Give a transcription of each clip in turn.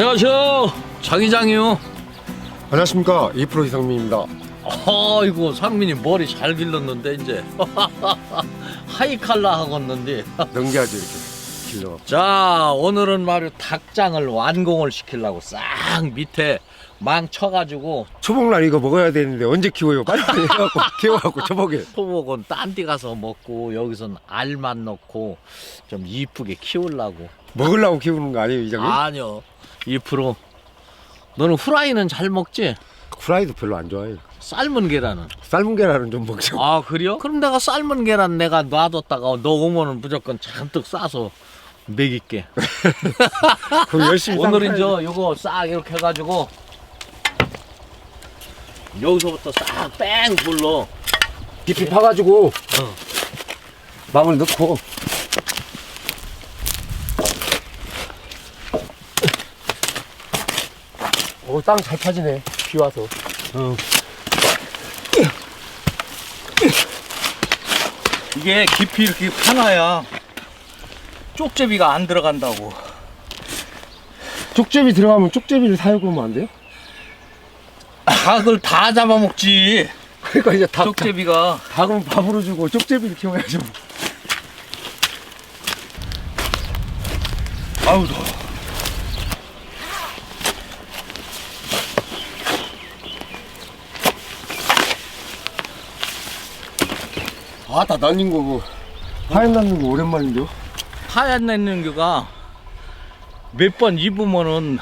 안녕하세요. 장이장이요. 안녕하십니까 2프로 이상민입니다 아이고 상민이 머리 잘 길렀는데 이제 하이칼라 하겠는데. 넘겨야죠 이렇게 길러 자 오늘은 말이야 닭장을 완공을 시키려고 싹 밑에 망 쳐가지고 초복날 이거 먹어야 되는데 언제 키워요 빨리 빨리 해갖고 키워갖고 초복에 토목은 딴 데 가서 먹고 여기선 알만 넣고 좀 이쁘게 키우려고. 먹으려고 키우는 거 아니에요 이장님? 아니요. 2% 너는 후라이는 잘 먹지? 후라이도 별로 안 좋아해요 삶은 계란은. 삶은 계란은 좀 먹죠 아 그래요? 그럼 내가 삶은 계란 내가 놔뒀다가 너 오면은 무조건 잔뜩 싸서 먹일게. 그럼 열심히 오늘은. 저 요거 싹 이렇게 해가지고 여기서부터 싹 뺑 불러. 깊이 파가지고 망을 넣고 오땅 잘 파지네 비 와서 이게 깊이 이렇게 파놔야 쪽제비가 안 들어간다고. 쪽제비 들어가면 쪽제비를 사용하면 안 돼요? 닭을 다 잡아먹지. 그러니까 이제 닭, 쪽제비가. 닭은 밥으로 주고 쪽제비를 키워야죠 아우 더워. 아다 난린 거고 하얀 난린 거 오랜만인데요? 하얀 냉면류가 몇 번 입으면은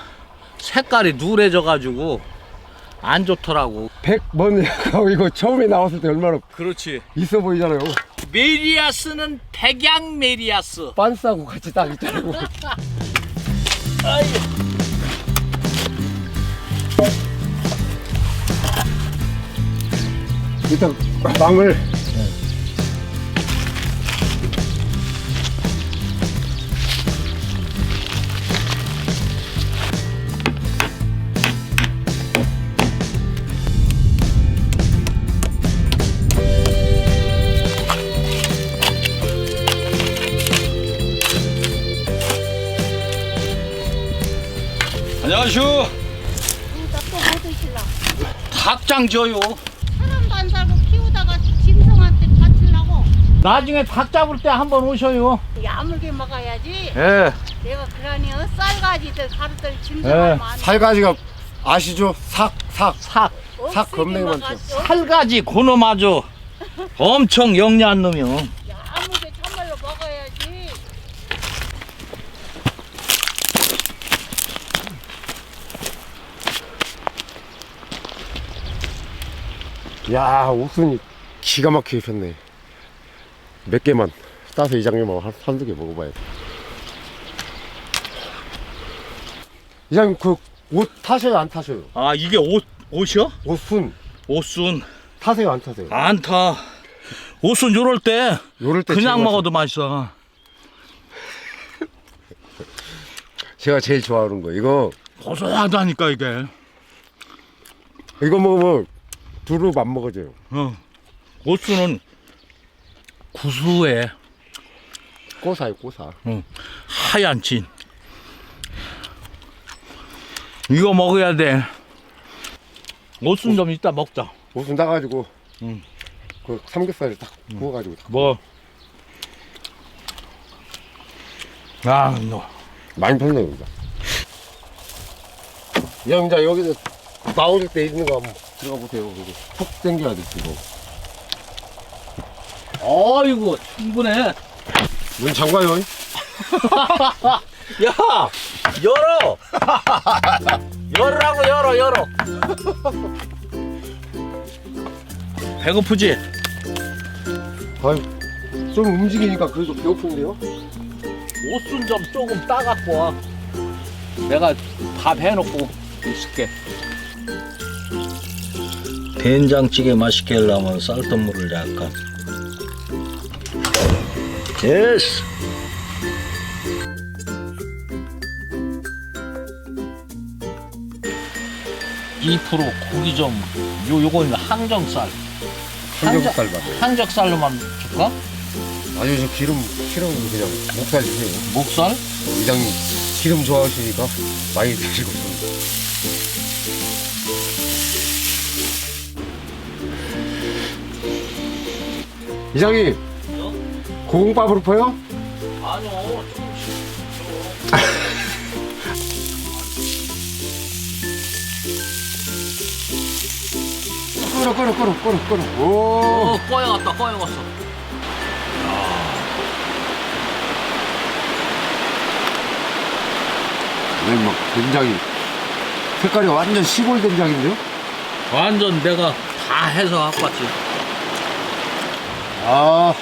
색깔이 누래져가지고 안 좋더라고. 100번 하고 이거 처음에 나왔을 때 얼마나 그렇지. 있어 보이잖아요 메리아스는 백양 메리아스. 빤스하고 같이 딱 있잖아요 일단 망을 닭장 져요. 사람도 안 살고 키우다가 짐승한테 바치려고 나중에 닭 잡을 때 한번 오셔요. 야물게 먹어야지. 예. 내가 그러니 어, 쌀가지들 가루들 예. 짐승하면 안 돼. 살가지가 아시죠? 삭, 삭. 삭. 삭 겁내게 많죠. 살가지 고놈 아주 엄청 영리한 놈이요. 야물게 참말로 먹어야지. 야, 옥순이 기가 막히게 폈네. 몇 개만 따서 이장님하고 한- 한두 개 먹어봐야 돼. 이장님, 그, 옷 타셔요, 안 타셔요? 아 이게 옷 옷이요? 옷순 옷순 타세요, 안 타세요? 안 타. 옷순 요럴 때 요럴 때 그냥 제가- 먹어도 맛있어. 제가 제일 좋아하는 거. 이거, 고소하다니까 이게. 이거 먹으면 두릅 안 먹어져요. 어. 옷순은 구수해. 꼬사요, 꼬사. 하얀 진. 이거 먹어야 돼. 옷순 좀 이따 먹자. 옷순 따가지고, 응. 그 삼겹살을 딱 구워가지고. 딱 뭐? 아, 너. 많이. 형, 자, 여기서 나오실 때 있는 거 한번 들어가 보세요. 여기 푹 당겨야 돼, 이거. 어이구 충분해. 문 잠가요. 야 열어. 열라고 열어 열어. 배고프지? 아유, 좀 움직이니까 그래도 배고픈데요? 옷순 좀 조금 따갖고 와. 내가 밥 해놓고 있을게. 된장찌개 맛있게 하려면 쌀뜨물을 약간. 예스. 2% 고기 좀, 요, 요거는 항정살. 삼겹살 맛. 항정살로만 줄까? 아니요, 저 기름 싫어서 그냥 목살 주세요. 목살? 이장님 기름 좋아하시니까 많이 드시고 있습니 이장님, 고공밥으로 퍼요? 아니요 좀 끓어, 끓어, 끓어, 끓어, 끓어. 오, 어, 꺼여갔다 꺼여갔어 네, 막 된장이 색깔이 완전 시골 된장인데요? 완전 내가 다 해서 갖고 왔지 아,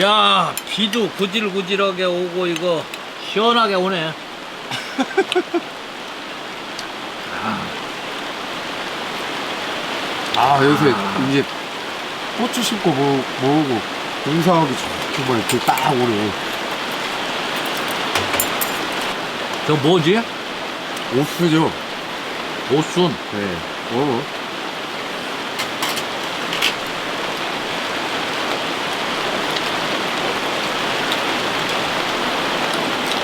야 비도 구질구질하게 오고 이거 시원하게 오네 아 여기서 이제 고추 심고 뭐, 뭐고 공사하기 좋게 뭐 이렇게 딱 오네. 저 뭐지? 오스죠? 오순 네. 어.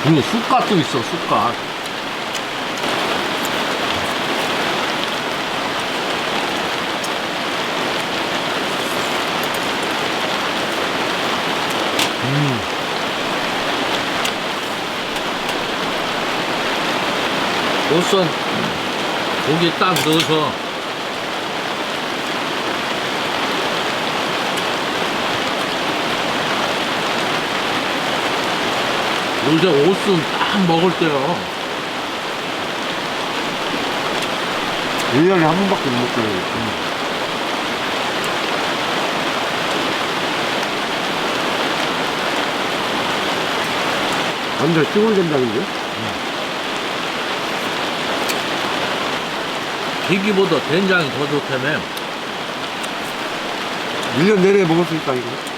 이거 쑥갓도 있어 쑥갓 음. 오순 고기 딱 넣어서 요새 오순 딱 먹을 때요 1년에 한 번밖에 못 먹거든요. 완전 시골 된장인데? 기기보다 된장이 더 좋다며 1년 내내 먹을 수 있다, 이거.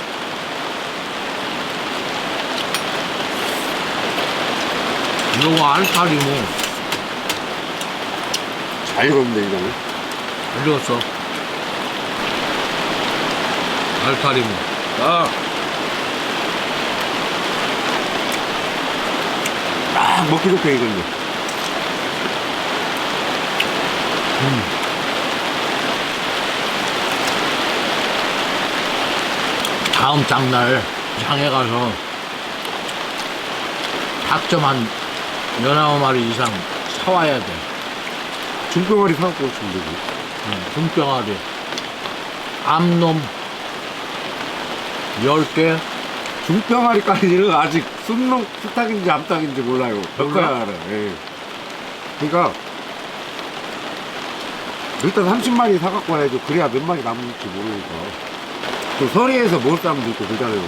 이거 알타리 뭐. 잘 익었는데, 이거는. 올렸어. 알타리 뭐. 아, 딱 먹기 좋게 익었네. 다음 장날 장에 가서 닭점 한 열아홉 마리 이상 사와야 돼 중병아리 사갖고 오시면 되지. 응, 등병아리 암놈 10개 중병아리까지는 아직 순놈 수탉인지 암탉인지 몰라요. 몰라? 벽가야 알아. 예. 그러니까 일단 30마리 사갖고 와야죠. 그래야 몇 마리 남을지 모르니까. 또 서리에서 먹을 사람도 있고 그러잖아요.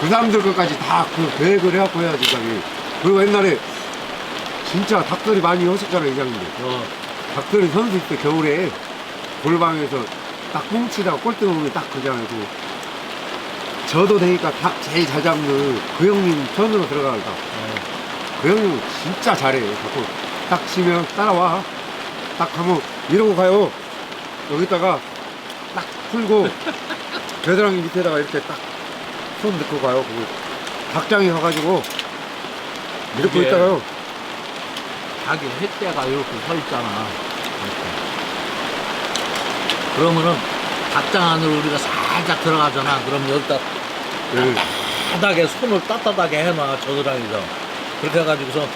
그 사람들 것까지 다 그 계획을 해갖고 해야지, 자기. 그리고 옛날에 진짜 닭들이 많이 오셨잖아요, 이장님들. 어, 닭들이 선수 때 겨울에 골방에서 딱 뭉치다가 꼴등 오면 딱 그잖아요. 그 저도 되니까 닭 제일 잘 잡는 그 형님 편으로 들어가요. 딱. 그 형님은 진짜 잘해요. 자꾸 딱 치면 따라와. 딱 하면 이러고 가요. 여기다가 딱 풀고 겨드랑이 밑에다가 이렇게 딱 손 넣고 가요. 그거 닭장에 가가지고 이렇게 이게- 있다가요. 닭이 횟대가 이렇게 서 있잖아 이렇게. 그러면은 닭장 안으로 우리가 살짝 들어가잖아 그럼 여기다 네. 따뜻하게 손을 따뜻하게 해놔 저드랑이서 그렇게 해가지고서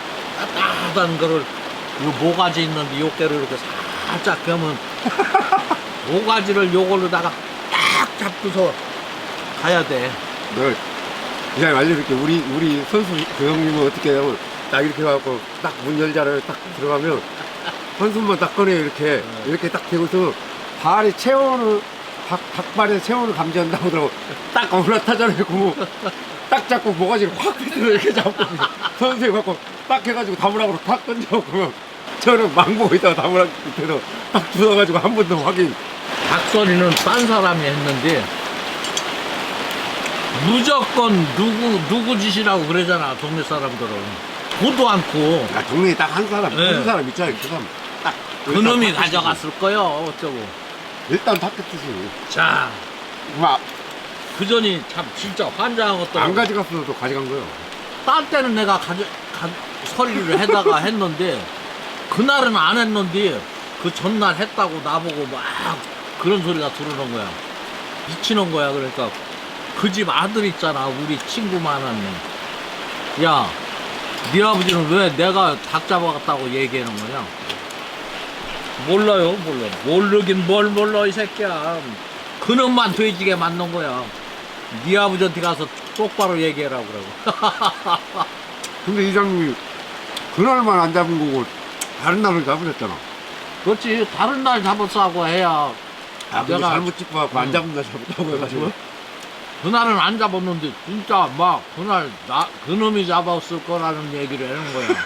따뜻한 거를 요 모가지 있는데 요깨로 이렇게 살짝 그러면 모가지를 요걸로다가 딱 잡고서 가야 돼 네. 이장 알려줄게. 우리, 우리 선수 그 형님은 어떻게 하냐면, 딱 이렇게 해갖고, 딱 문 열잖아요. 딱 들어가면, 한 손만 딱 꺼내요. 이렇게. 이렇게 딱 대고서, 발에 체온을, 닭, 닭발에 체온을 감지한다고 하더라고. 딱 올라타잖아요. 그거. 딱 잡고 모가지를 확 이렇게 잡고, 선수에 갖고, 딱 해가지고 다무락으로 탁 던져갖고, 저는 망 보고 있다가 다무락 밑에서 딱 주워가지고 한 번 더 확인. 닭소리는 딴 사람이 했는데 무조건 누구 누구 짓이라고 그러잖아 동네 사람들은 보도 않고 야, 동네에 딱 한 사람, 네. 한 사람 있잖아요. 그 사람. 딱. 그놈이 가져갔을 거요 어쩌고 일단 닭get듯이 자막 그전이 참 진짜 환장한 것도 안 가져갔어도 가져간 거예요. 딸 때는 내가 가져, 가, 서리를 해다가 했는데 그날은 안 했는데 그 전날 했다고 나보고 막 그런 소리가 들어오는 거야. 미치는 거야. 그러니까 그 집 아들 있잖아. 우리 친구만한 야, 네 아버지는 왜 내가 닭 잡아갔다고 얘기하는 거냐? 몰라요, 몰라. 모르긴 뭘 몰라, 이 새끼야. 그놈만 돼지게 맞는 거야. 네 아버지한테 가서 똑바로 얘기해라, 그러고. 근데 이장님이 그날만 안 잡은 거고 다른 날을 잡으셨잖아. 그렇지, 다른 날 잡았다고 해야. 아, 내가- 잘못 찍고 갖고 안 음. 잡은 날 잡았다고 해가지고. 그날은 안 잡았는데, 진짜 막, 그날, 나, 그놈이 잡았을 거라는 얘기를 하는 거야.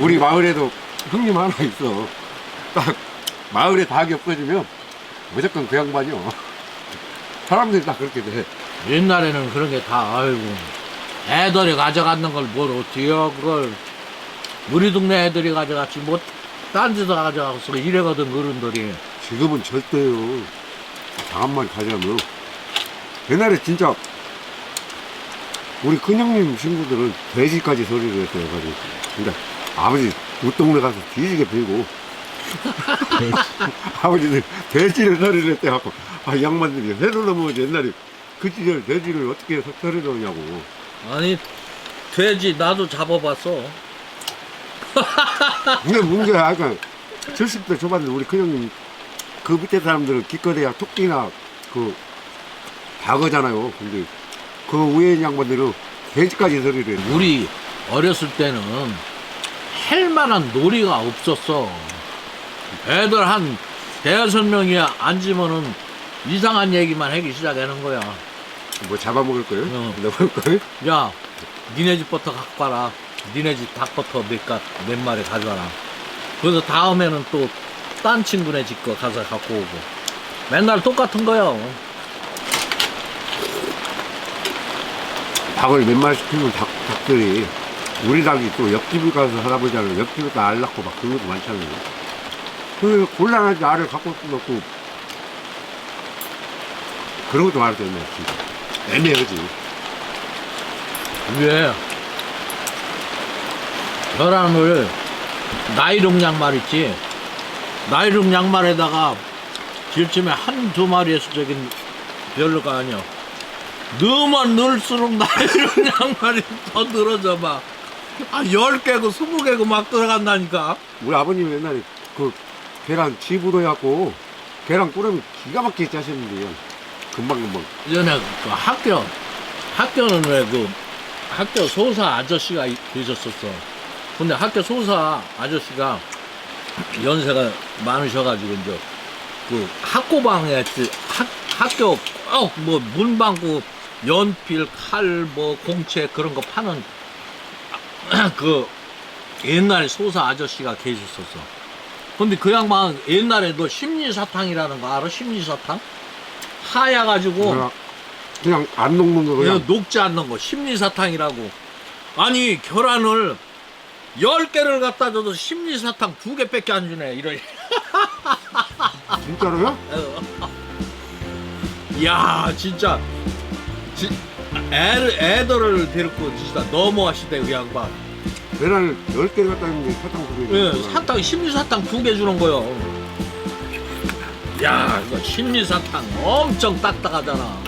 우리 마을에도 형님 하나 있어. 딱 마을에 닭이 없어지면 무조건 그 양반이요. 사람들이 다 그렇게 돼. 옛날에는 그런 게 다, 아이고. 애들이 가져갔는 걸 뭘 어때요, 그걸. 우리 동네 애들이 가져갔지, 뭐, 딴 데서 가져가서 이래거든, 어른들이. 지금은 절대요. 마리 가져가면. 옛날에 진짜 우리 큰형님 친구들은 돼지까지 소리를 했어요. 가지고. 근데 아버지 우동네 가서 뒤지게 빌고 아버지는 돼지를 소리를 했대 갖고 아, 이 양반들이 회를 넘어서 옛날에 그 시절 돼지를 어떻게 소리를 넣냐고. 아니, 돼지 나도 잡아봤어. 근데 문제야, 그러니까 70대 초반에 우리 큰형님 그 밑에 사람들은 기껏해야 토끼나 그 닭어잖아요. 근데 그 위에 있는 양반들은 돼지까지 소리를 해. 우리 어렸을 때는 할 만한 놀이가 없었어. 애들 한 대여섯 명이 앉으면은 이상한 얘기만 하기 시작하는 거야. 뭐 잡아먹을 거예요? 어. 먹을 거예요? 야, 니네 집부터 갖고 와라. 니네 집 닭부터 몇, 가, 몇 마리 가져와라. 그래서 다음에는 또 딴 친구네 집 거 가서 갖고 오고. 맨날 똑같은 거야. 닭을 몇 마리씩 키우면 닭, 닭들이 우리 닭이 또 옆집을 가서 할아버지는 옆집에 알 낳고 막 그런 것도 많잖아요. 그 곤란하지 알을 갖고 놓고 그런 것도 많을 때네 진짜 애매하지. 왜? 계란을 나이롱 양말 있지? 나이롱 양말에다가 질쯤에 한두 마리에서 저긴 별로가 아니야. 넣으면 넣을수록 나이롱 양말이 더 늘어져 봐. 아, 열 개고 스무 개고 막 들어간다니까. 우리 아버님 옛날에 그 계란 집으로 해갖고 계란 꾸르면 기가 막히게 짜셨는데요. 금방금방. 전에 그 학교, 학교는 왜 그 학교 소사 아저씨가 이- 계셨었어. 근데 학교 소사 아저씨가 연세가 많으셔가지고 이제 그 학고방에 그 학, 학교 꼭뭐 문방구 연필, 칼, 뭐 공채 그런 거 파는 그 옛날 소사 아저씨가 계셨었어. 근데 그 양반 옛날에도 심리사탕이라는 거 알아? 심리사탕? 하야가지고 그냥, 그냥 안 녹는 거 그냥 녹지 않는 거 심리사탕이라고 아니 계란을 열 개를 갖다 줘도 심리사탕 두 개밖에 안 주네 이런. 진짜로요? 야 진짜. 지, 애, 애들을 데리고 진짜 너무하시대 그 양반. 계란을 10개를 갖다 줬는데 사탕 두개 예, 사탕 심리사탕 두개 주는 거요. 야 이거 심리사탕 엄청 딱딱하잖아.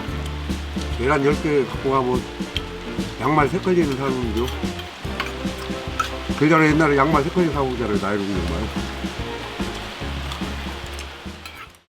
계란 10개 갖고 가면 양말 3컬리는 사는데요. 그 전에 옛날에 양말 3컬리 사고 오잖아요. 나이로 양말.